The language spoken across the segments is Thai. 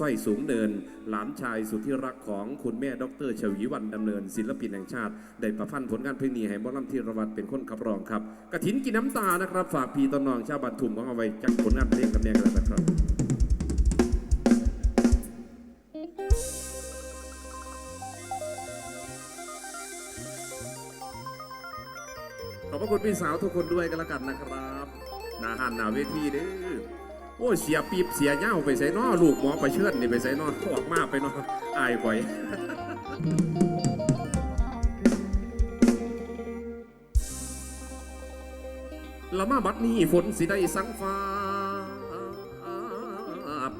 ต้อยสูงเนิน หลานชายสุดที่รักของคุณแม่ดรชวีวันดำเนิน ศิลปินแห่งชาติ ได้ประพันธ์ผลงานเพลงนี้ให้หมอลำธีรวัตรเป็นคนขับร้องครับกระถินกินน้ำตานะครับ ฝากพี่ตอนน้องชาวบ้านทุ่มของเอาไว้จากผลงานเพลงกันแน่กันแล้วนะครับขอบพระคุณพี่สาวทุกคนด้วยกันละกันนะครับหนาหันหนาเวทีเด้อ โอ้ยเสียปีบเสียเง่าไปใส่นอลูกหมอไปเชิดนี่ไปใส่นอออกมาไปนออายไปละมาบัดนี้ฝนสิได้สังฟ้า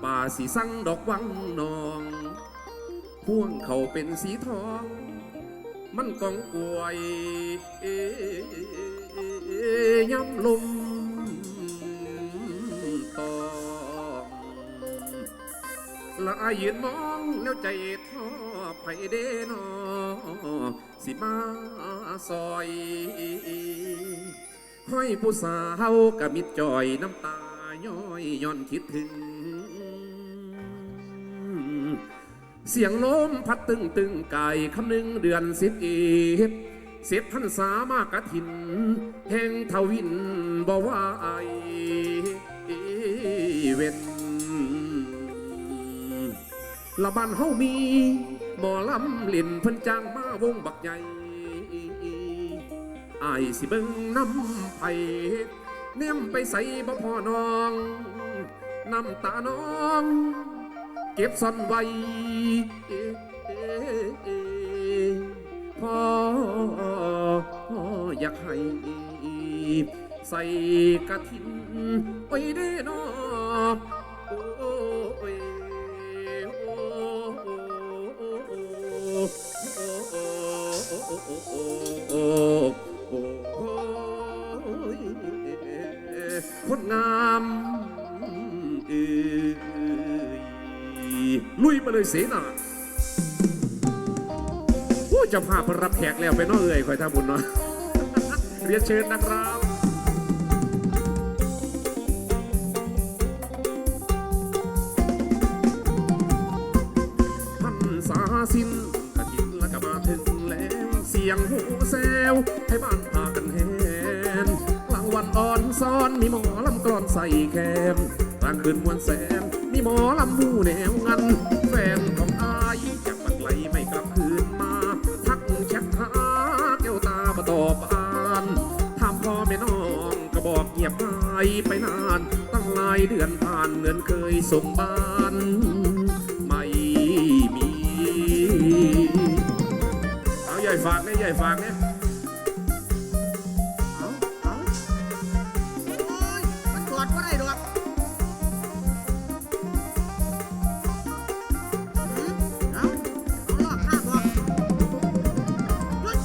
ป่าสีสังดอกวังนองพ่วงเขาเป็นสีทอง มันกองกวยย้ำลม ละอายยืนมองแล้วใจท้อไผเดนอสิมาซอยห้อยผู้สาวกะมิดจอยน้ำตาย้อยย้อนคิดถึง เสียงลมพัดตึงตึงไก่คำหนึ่งเดือนสิบเอ็ดเสียพันษามากกะถิน แห่งทวินบ่ว่าไอเวน ละบ้านเฮามีหมอลำล่นเพิ่นจ้างมาวงบักใหญ่อายสิเบิ่งน้ำไผเน่มไปใส่บ่พอน้องน้ำตาน้อง เก็บซ่อนไว้พ่ออยากให้ใส่กระถินไว้ได้นอ คนงามเอ้ยลุยมาเลยเสนาโอ้จะพาพรับแขกแล้วไปน้อเอ่ยคอยทำบุญเนาะเรียนเชิญนะครับ ยงหูแซวให้บ้านพากันแหนกลางวันอ่อนซ้อนมีหมอลำกรอนใส่แคมกลางคืนมวนแสนมีหมอลำมู่แนวงัน แฟนของอายจากบักไกลไม่กลับคืนมา ทักแชทหาแก้วตามาตอบอ่านถามพ่อแม่น้องก็บอกเงียบหายไปนาน ตั้งหลายเดือนผ่านเงินเคยส่งบ้าน ฝากเนี่ยใหญ่ฝากเนี่ยเอาเอาโอ้ยมันกอดว่าไรดอกหืมเอาเอาลอกข้าบอกหยุด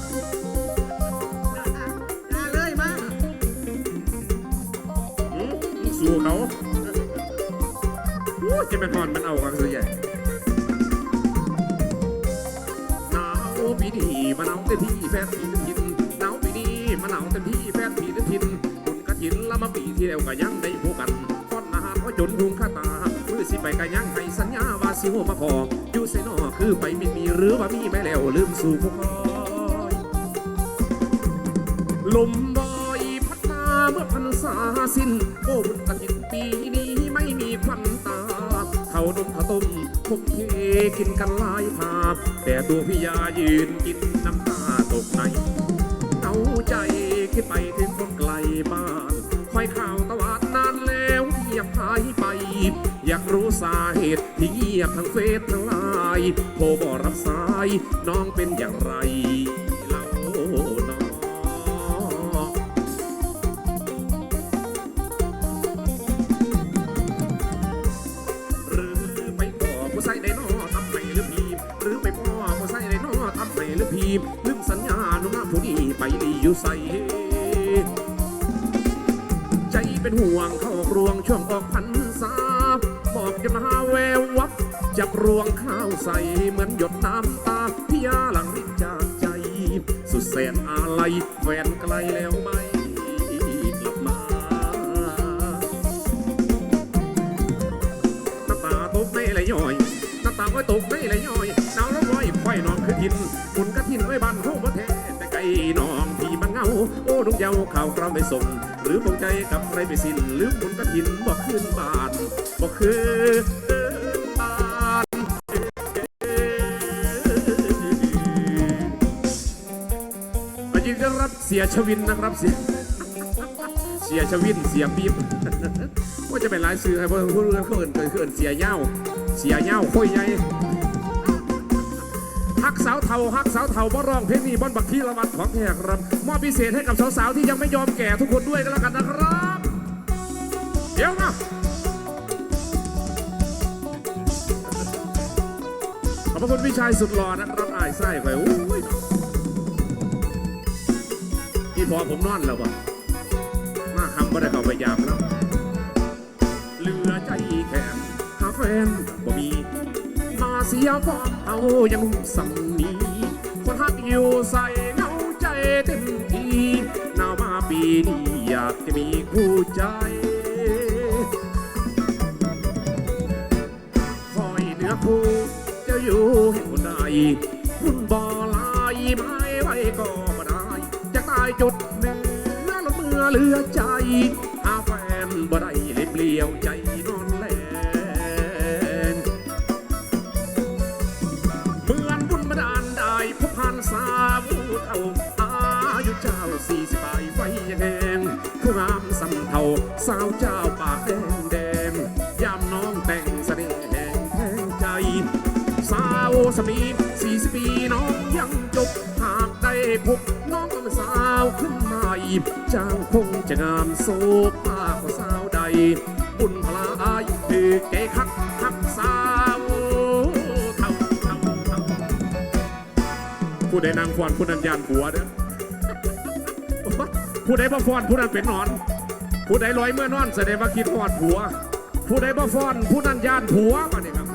ยาเลยมาหืมมึงสู้เขาโอ้ยจะเป็นพรมันเอา ก็ยังให้สัญญาว่าสิหัวมาพออยู่เซนอคือไปมินมีหรือว่ามีไม่แล้วลืมสู่พวกคอยลมบอยพัดมาเมื่อพรรษาสิ้นโอ้บุญกฐินปีนี้ไม่มีควันตาเขาวนมข้าวต้มพกเทกินกันหลายภาพ แต่ตัวพี่ยายืนกินน้ำตาตกในเอาใจคิดไปถึงคนไกลบ้านคอยข่าวตะวันนานแล้วเงียบหายไป อยากรู้สาเหตุที่เงียบทั้งเฟซทั้งไลน์โทรบอรับสายน้องเป็นอย่างไรเล่าน้องหรือไปพ่อผู้ใส่ได้นอทำไมหรือพีมหรือไปพ่อผู้ใส่ได้นอทำไมหรือพีมลืมสัญญาหนุ่มผู้นี้ไปดีอยู่ใส่ จับรวงข้าวใสเหมือนหยดน้ำตาพี่ยาหลังริจากใจ สุดแสนอาลัยแฟนไกลแล้วไหม่กลับมาน้ำตาตกในไหลย้อยตาไว้ตกในไรย่อยหนาวแล้วร้อยไฟนองคือทินคุณกระทินไว้บ้านโคประเทศแต่ไกลน้องพี่มันเงา โอ้ลุงเยาข่าวกราไม่ส่งหรือปงใจกับใครไปสิ้นหรือคุณกระทินบอกขึ้นบ้านบอกคือ ชวินนะครับเสียเสียชวินเสียปี๊บว่าจะเป็นหลายสื่อให้เพื่อนเพื่อนเพื่อนเพื่อนเสียเย้าเสียเย้าค่อยใหญ่ฮักสาวเทาฮักสาวเทาบ่ร้องเพลงนี้บนบักที่ละวันของแขกรับมอบพิเศษให้กับสาวๆที่ยังไม่ยอมแก่ทุกคนด้วยก็แล้วกันนะครับ เดี๋ยวนะขอบคุณพี่ชายสุดหล่อนะครับอายไส้ไป พี่พอผมนอนแล้วบ่มาคำบ่ได้เข้าไปยามแล้วเหลือใจแข็งหาแฟนบ่มี มาเสียฟอมเอายังสำนีคนฮักอยู่ใส่เงาใจเต็มทีหนาวมาปีนี้อยากจะมีคู่ใจคอยเหนือคู่จะอยู่ให้คนใดคุณบ่ลายไม้ไว้ก็บ่ได้จะตายจุดเนื้อละเมื่อเหลือใจหาแฟนบ่ได้เลียเปลี่ยวใจนอนแลนเหมือนบุญบันดาลได้พบผ่านสาวเท่าอายุเจ้าสี่สิบปลายไฟยังแหงผู้งามสำเทาสาวเจ้าปากแดงแดงยามน้องแต่งเสน่ห์แห่งแทงใจ สาวสมีสี่สิบปีน้องยังจบหากได้พบน้องาวขึ้นมาอีกเจ้าคงจะงามโซภากว่าสาวใด บุญพลายคือเกคักคักสาวเท่าเท่าเท่าผู้ใดนางฟอนผู้นั้นยานผัวเด้อผู้ใดบ่ฟอนผู้นั้นเป็นนอน ผู้ใดลอยเมื่อนอนแสดงว่าคิดฮอดผัว ผู้ใดบ่ฟอนผู้นั้นยานผัวมาเนี่ยครับ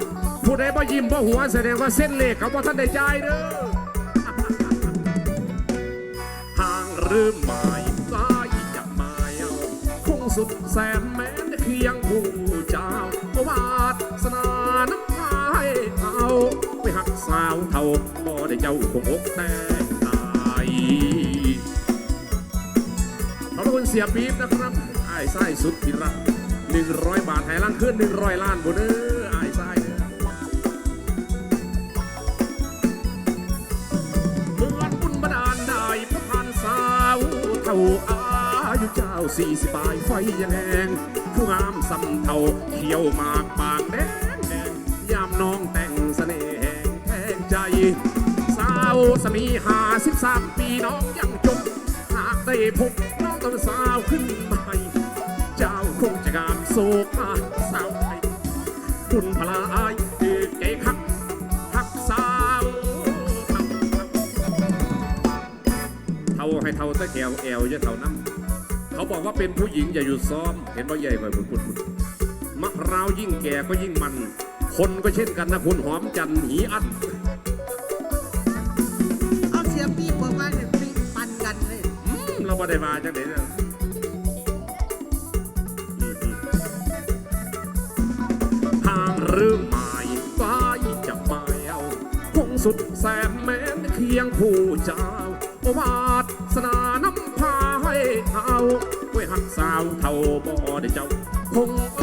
ผู้ใดบ่ยิ้มบ่หัวแสดงว่าเส้นเลขเขาบ่ทันได้จ่ายเด้อ ห่างหรือไม่สายจะมาเอาคงสุดแสนแม้นเคียงผู้เจ้าปวาสนาน้ำพายเอาไปหักสาวเท่าบ่ได้เจ้าคงอกแต่ตายขอบคุณเสียปี๊บนะครับไอ้ไส้สุดที่รักหนึ่งร้อยบาทไทยล่างขึ้นหนึ่งร้อยล้านบนเด้อ เจ้าสี่สิบปลายไฟยังแหงผู้งามสำเทาเขียวมากปากแดงแดงยามน้องแต่งเสน่ห์แห่งแทงใจ สาวสมีหาสิบสามปีน้องยังจบหากได้พบน้องต้องสาวขึ้นใหม่เจ้าคงจะงามโศกอาสาวไทยคุณพลายคือเก๋คักทักสาวเท่าให้เท่าตะแกวแอวอย่าเท่าน้ำ บอกว่าเป็นผู้หญิงอย่าหยุดซ้อม เห็นว่าใหญ่กว่าคุณคุณมะพร้าวยิ่งแก่ก็ยิ่งมัน คนก็เช่นกันนะคุณหอมจันทร์หีอันเอาเสียปีบอกว่าเนี่ยปีปันกันเลยอืมเราไม่ได้มาจังเด็ดทางหรือไม่ฟ้ายจะมาเอาคงสุดแสนแม้นเคียงผู้เจ้าโอวาสนาน้ำพาให้าไว้หักสาวเท่าบ่ได้เจ้าคงอ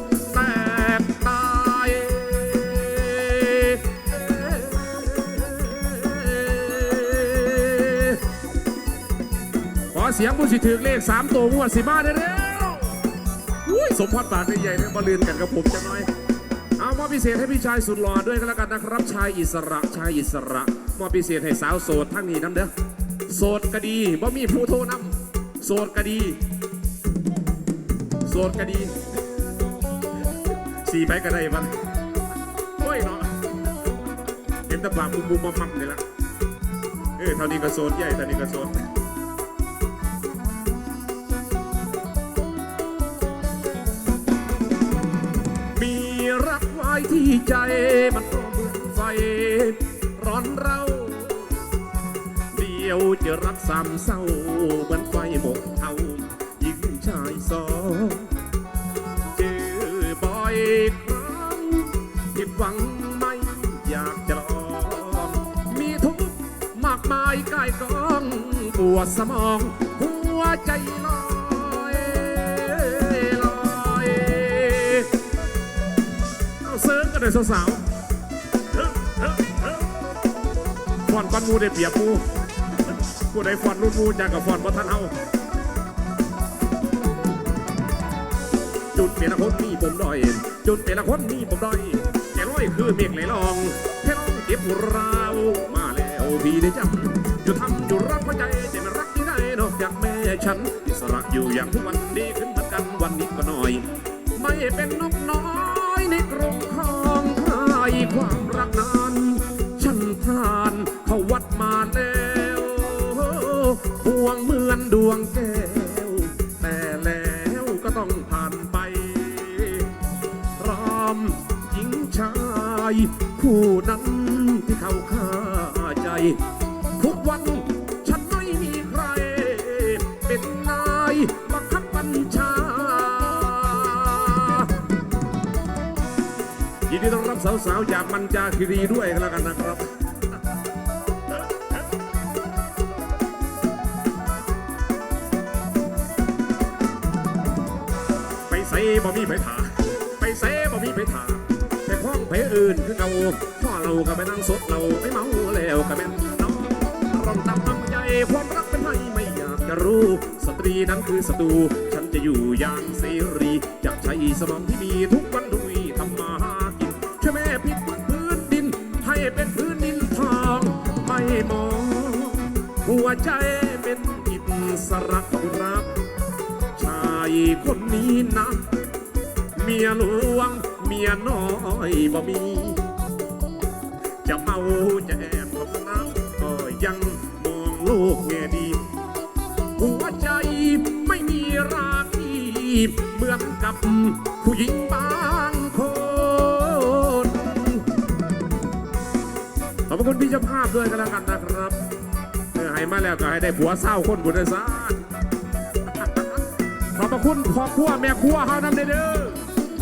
กแตกตายขอเสียงผู้สิถือเลขสามตัวงวดสิมาได้แล้วอุ้ยสมพรปากใหญ่ๆเนี่ยมาลืนกันกับผมจะน้อยเอามอบพิเศษให้พี่ชายสุดหล่อด้วยกันแล้วกันนะครับชายอิสระชายอิสระมอบพิเศษให้สาวโสดทั้งนี้น้ำเด้อโสดก็ดีบ่มีผู้โทรนำ โสดก็ดี โสดก็ดีสีไปก็ได้มันโอ้ยเนาะเห็นตะปากมุมมุมมัมๆนี่ละเออเท่านี้ก็โสดใหญ่เท่านี้ก็โสดมีรักไว้ที่ใจมันก็เหมือนไฟร้อนเรา วจะรักสามเศร้าเหมือนไฟหมกเทายิ่งชายสองเจอบ่อยครั้งที่หวังไม่อยากจะลอง มีทุกข์มากมายกายกองปวดสมอง หัวใจลอยลอยเซิร์ฟกันเลยสาวๆเฮ้อเฮ้อเฮ้อฟอนก้อนมูได้เปียบหมู ผู้ใดฟอนรุ่นมูจากกับฟอนบ่ทันเฮาจุดเป็นละคนมีผมดอย จุดเป็นละคนมีผมดอยแกร้อยคือเมฆไหลลองแค่ลองเก็บราวมาแล้วพี่ได้จำอยู่ทำอยู่รักหัวใจจะไม่รักที่ไหนนอกจากแม่ฉันอิสระอยู่อย่างทุกวันดีขึ้นเหมือนกันวันนี้ก็หน่อย ไม่เป็นนกน้อยในกรงทองใครความ วงเหมือนดวงแก้ว แต่แล้วก็ต้องผ่านไปรามหญิงชายผู้นั้นที่เขาฆ่าใจ ทุกวันฉันไม่มีใคร เป็นนายบังคับบัญชา ยินดีต้อนรับสาวๆจากมันจาคีรีด้วยกันแล้วกันนะครับ บ่มีไผถาไปใส่บ่มีไผถาไปคล้องไผอื่นคือเก่าพ่อเราก็ไปนั่งสดเราไม่เมาแล้วก็แม่นน้องร้องตามน้ำใจความรักเป็นไงไม่อยากจะรู้ สตรีนั้นคือศัตรูฉันจะอยู่อย่างเสรีจะใช้สมองที่มีทุกวันดุยทำมาหากินช่วยแม่พลิกพื้นดิน ให้เป็นพื้นดินทองไม่มองหัวใจเป็นอิสระครับชายคนนี้นะ มียหลวง เมียน้อยบ่มี จะเมาจะแอบกับน้ำก็ยังมองโลกแง่ดี หัวใจไม่มีราคีเหมือนกับผู้หญิงบางคนขอบคุณพี่เจ้าภาพด้วยกันแล้วกันนะครับเออให้มาแล้วก็ให้ได้ผัวเศร้าคนบุญศาสตร์ขอบพระคุณพ่อครัวแม่ครัวเฮานำเด้อ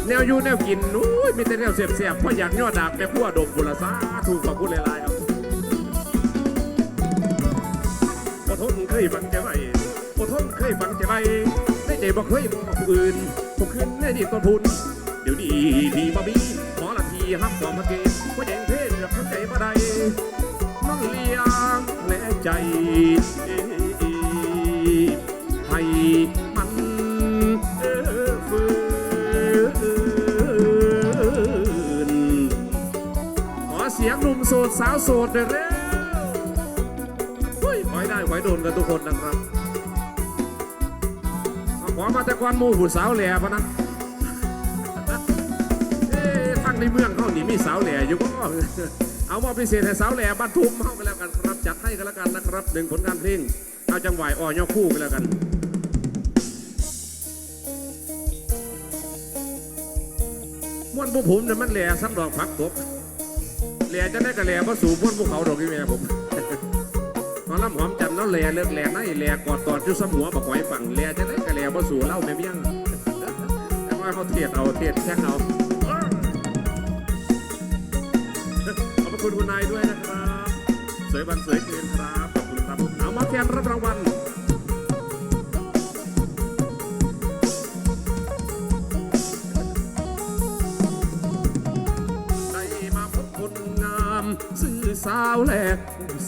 แนวอยู่แนวกินอุ้ยมีแต่แนวเสียบๆเพราะอยากยอดดากแม่ครัวดมบุรสาถูกขอบคุณหลายๆครับอดทนเคยฟังใจไว้อดทนเคยฟังใจไว้ในใจบอกเคยมองผู้อื่นผมขึ้นในดีต้นทุน เดี๋ยวนี้พี่บ่มีหมอละทีฮับความพักเกณฑ์ว่าแย่งเพศเลือกเข้าใจบ่ได้มันเลี้ยงและใจให้ โสดสาวโสดเด้อเร็วเฮ้ยขอให้ได้ขอให้โดนกันทุกคนนะครับขอมาแต่ควันมูผู้สาวแหล่พะนะเอ๊ทั้งในเมืองเขานี่มีสาวแหล่อยู่ก็เอามาพิเศษให้สาวแหล่บ้านทุ่มเข้าไปแล้วกันครับ จัดให้กันแล้วกันนะครับหนึ่งผลงานเพลงเอาจังหวะอ่อยอคู่กันแล้วกันม้วนผู้ผมเนี่ยมันแหล่ซ้ำดอกพักตบ ล่จะได้กับแหล่เพราะสูบม้นภูเขาดอกที่แม่ผมหอลำหอมจันทร์แล้วแหล่เลิกแหล่ในแหล่กอดตอดอยู่ซ้ำหัวบักหอยฝั่งแหล่จะได้กับแหล่เพราะสูเล่าแม่เบี้ยงแต่ว่าเขาเทียดเอาเทียดแค่งเอาขอบคุณคุณนายด้วยนะครับ สวยวันสวยคืนครับขอบคุณครับเอามาแคนรับรางวัล สาวแหลก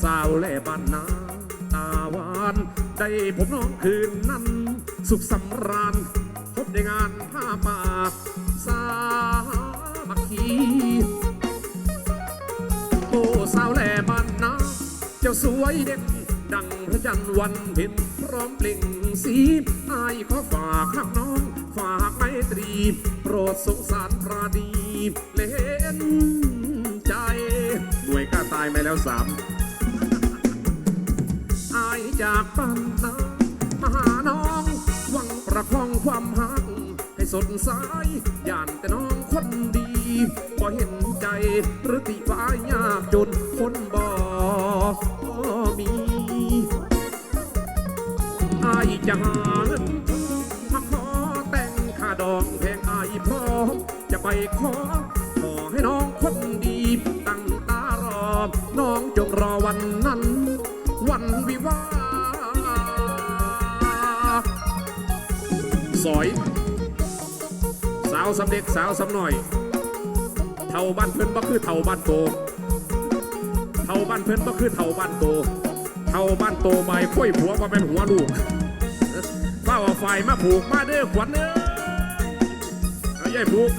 สาวแหลบ้านนาตาหวานได้ผมน้องคืนนั้น สุขสำราญพบในงานผ้าป่าสามัคคีโอ้สาวแหล่บ้านนาเจ้าสวยเด่นดังพระจันทร์วันเพ็ญพร้อมเปล่งสีอายขอฝากข้างน้อง ฝากไมตรี โปรดสงสารปราดีเล่น หน่วยกล้าตายมาแล้วสามอายจากบ้านนามาหาน้องหวังประคองความหักให้สดใสย่านแต่น้องคนดีบ่เห็นใจหรือติฟ้ายากจนคนบ่มีอายจะหาเงินมาขอแต่งค่าดองแพงอายพร้อมจะไปขอ น้องจงรอวันนั้น วันวิวาสอย สาวสำเด็จสาวสำหน่อย เท่าบ้านเพิ่นบ่คือเท่าบ้านโต เท่าบ้านเพิ่นบ่คือเท่าบ้านโต เท่าบ้านโตใบค่อยผัวมาเป็นหัวลูกเฝ้าเอาไฟมาผูกมาเด้อขวัญเด้อเอาใหญ่ผูก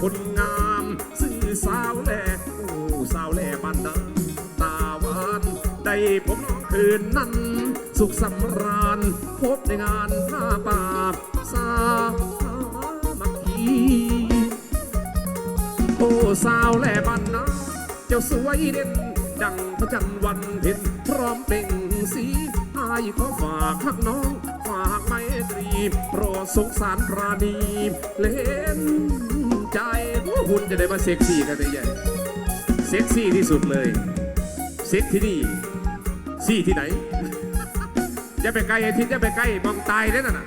คนงามซื่อสาวแหล่โอ้สาวแหล่บ้านนาตาหวานได้พบน้องคืนนั้น สุขสำราญ พบในงานผ้าป่าสามัคคีโอ้สาวแหล่บ้านนาเจ้าสวยเด่นดังพระจันทร์วันเพ็ญพร้อมเปล่งสีอายขอฝากข้างน้องฝากไมตรีโปรดสงสารปราณีเล่น ใจว่าหุ่นจะได้มาเซ็กซี่กันได้ใหญ่เซ็กซี่ที่สุดเลย เซ็กที่นี่ซี่ที่ไหน จะไปไกล้ไอ้ทิศจะไปใกล้มองตายได้น่ะนะ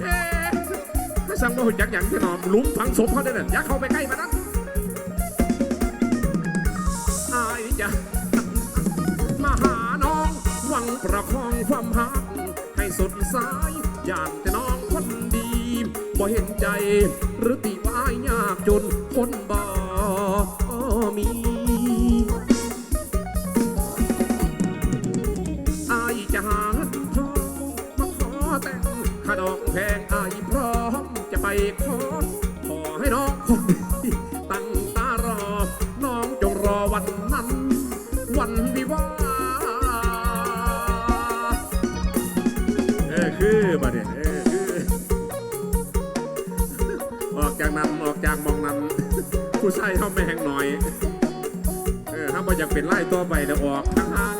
เอ๊ะไม่สั่งว่าหุ่นยักษ์ย่างที่นอนหลุมฝังศพเขาได้น่ะอยักเข้าไปใกล้มานั้นอายจะมาหาน้องหวังประคองความหักให้สดใสอย่างแต่น้ ใจ หรือติวายยากจนคนบ่มีไอจะหาเงินทองมาขอแต่งขาดอกแพงไอพร้อมจะไปขอขอให้น้องคนตั้งตารอ น้องจงรอวันนั้น วันวิวาเออคือบ่เนี่ย จากนั้นออกจากมองนั้นผู้ชายเขาแมงหน่อยเออถ้าบ่อยากเป็นไล่ตัวไปเดี๋ยวออกห่าง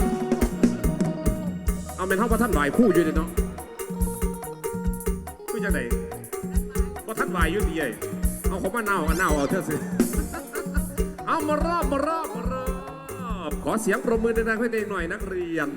ๆเอาเป็นเท่าพระท่านไหวคู่อยู่เลยเนาะคือจังไหนพระท่านไหวอยู่ดีไอเอาของมาเน่ากันเน่าเอาเถอะสิเอามารอบมารอบมารอบขอเสียงปรบมือดังๆให้เด็กหน่อยนักเรียน